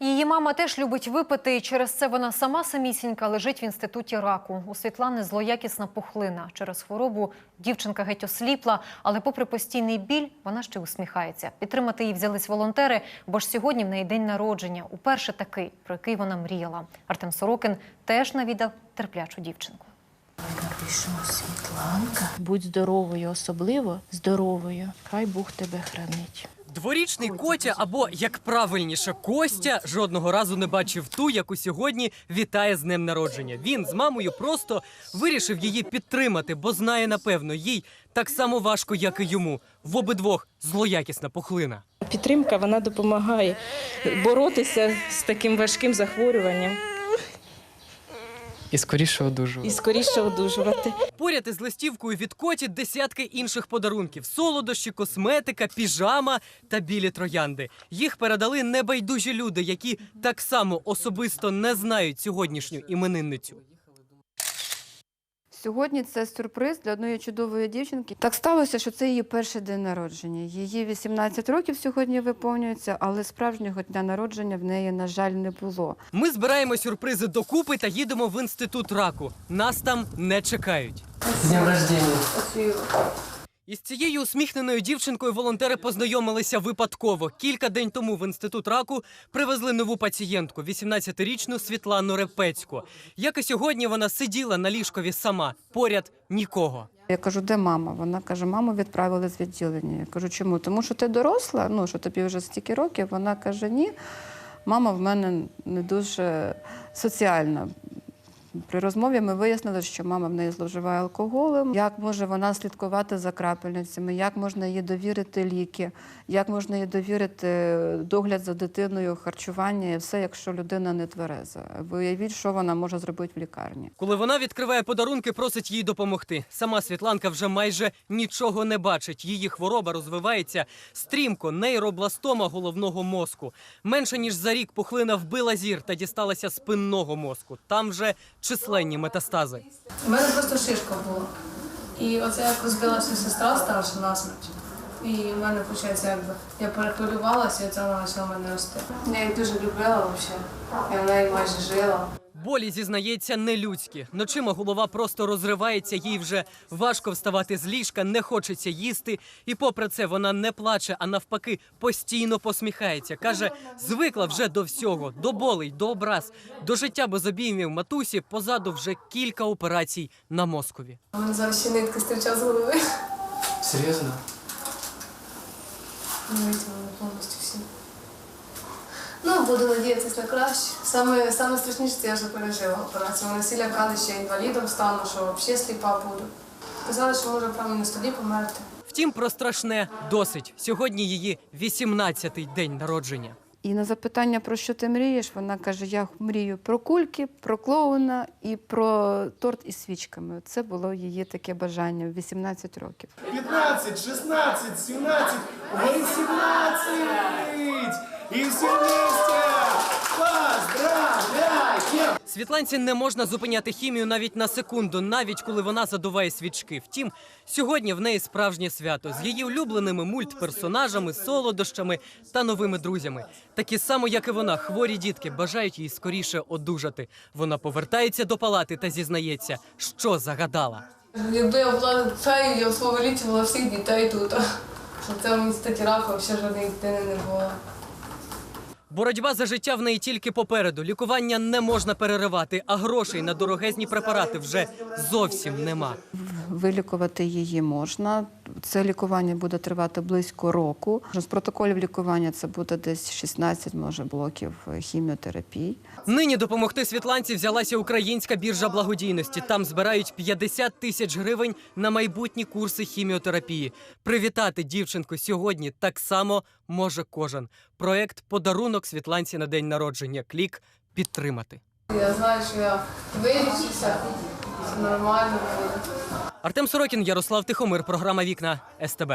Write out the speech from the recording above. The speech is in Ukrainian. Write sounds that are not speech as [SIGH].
Її мама теж любить випити, і через це вона сама самісінька лежить в інституті раку. У Світлани злоякісна пухлина. Через хворобу дівчинка геть осліпла, але попри постійний біль, вона ще усміхається. Підтримати її взялись волонтери, бо ж сьогодні в неї день народження. Уперше такий, про який вона мріяла. Артем Сорокин теж навідав терплячу дівчинку. Світланка. Будь здоровою, особливо здоровою. Хай Бог тебе хранить. Дворічний Котя, або як правильніше, Костя жодного разу не бачив ту, яку сьогодні вітає з днем народження. Він з мамою просто вирішив її підтримати, бо знає напевно, їй так само важко, як і йому. В обидвох злоякісна пухлина. Підтримка вона допомагає боротися з таким важким захворюванням І скоріше одужувати. і скоріше одужувати. Поряд із листівкою від коті десятки інших подарунків: солодощі, косметика, піжама та білі троянди. Їх передали небайдужі люди, які так само особисто не знають сьогоднішню іменинницю. Сьогодні це сюрприз для одної чудової дівчинки. Так сталося, що це її перший день народження. Її 18 років сьогодні виповнюється, але справжнього дня народження в неї, на жаль, не було. Ми збираємо сюрпризи докупи та їдемо в інститут раку. Нас там не чекають. З днем рождения. Із цією усміхненою дівчинкою волонтери познайомилися випадково. Кілька день тому в інститут раку привезли нову пацієнтку, 18-річну Світлану Репецьку. Як і сьогодні, вона сиділа на ліжкові сама, поряд нікого. Я кажу, де мама? Вона каже, маму відправили з відділення. Я кажу, чому? Тому що ти доросла, ну що тобі вже стільки років. Вона каже, ні, мама в мене не дуже соціальна. При розмові ми вияснили, що мама в неї зловживає алкоголем. Як може вона слідкувати за крапельницями, як можна їй довірити ліки, як можна їй довірити догляд за дитиною, харчування і все, якщо людина не твереза. Ви уявіть, що вона може зробити в лікарні. Коли вона відкриває подарунки, просить їй допомогти. Сама Світланка вже майже нічого не бачить. Її хвороба розвивається стрімко, нейробластома головного мозку. Менше ніж за рік пухлина вбила зір та дісталася спинного мозку. Там вже численні метастази. У мене просто шишка була. І оце як розбилася сестра старша насмерть. І в мене, виходить, якби я перехвилювалася, і це вона почала мене рости. Я її дуже любила взагалі. Я в неї майже жила. Болі зізнається нелюдські. Ночима голова просто розривається, їй вже важко вставати з ліжка, не хочеться їсти. І попри це вона не плаче, а навпаки постійно посміхається. Каже, звикла вже до всього, до болей, до образ, до життя без обіймів матусі. Позаду вже кілька операцій на мозкові. У мене зараз ще нитки стирчать з голови. Серйозно? Не. Ну, буду надіятися на краще. Саме, саме страшніше це я вже пережила операцію. Вони всі лякали, що я інвалідом стану, що взагалі сліпа буду. Казали, що може прямо на столі померти. Втім, про страшне досить. Сьогодні її 18-й день народження. І на запитання, про що ти мрієш, вона каже: Я мрію про кульки, про клоуна і про торт із свічками. Це було її таке бажання в 18 років. 15, 16, 17, 18! І все вместе! Світланці не можна зупиняти хімію навіть на секунду, навіть коли вона задуває свічки. Втім, сьогодні в неї справжнє свято з її улюбленими мультперсонажами, солодощами та новими друзями. Такі само, як і вона, хворі дітки бажають їй скоріше одужати. Вона повертається до палати та зізнається, що загадала. Якби я була феєю, я б повелічувала всіх дітей тут. [LAUGHS] Це в інституті раку взагалі жодної дитини не було. Боротьба за життя в неї тільки попереду. Лікування не можна переривати, а грошей на дорогезні препарати вже зовсім нема. Вилікувати її можна. Це лікування буде тривати близько року. З протоколів лікування це буде десь 16, може, блоків хіміотерапії. Нині допомогти Світланці взялася українська біржа благодійності. Там збирають 50 тисяч гривень на майбутні курси хіміотерапії. Привітати дівчинку сьогодні так само може кожен. Проект Подарунок Світланці на день народження. Клік підтримати. Я знаю, що я вилічуся, нормально буде. Артем Сорокін, Ярослав Тихомир. Програма Вікна СТБ.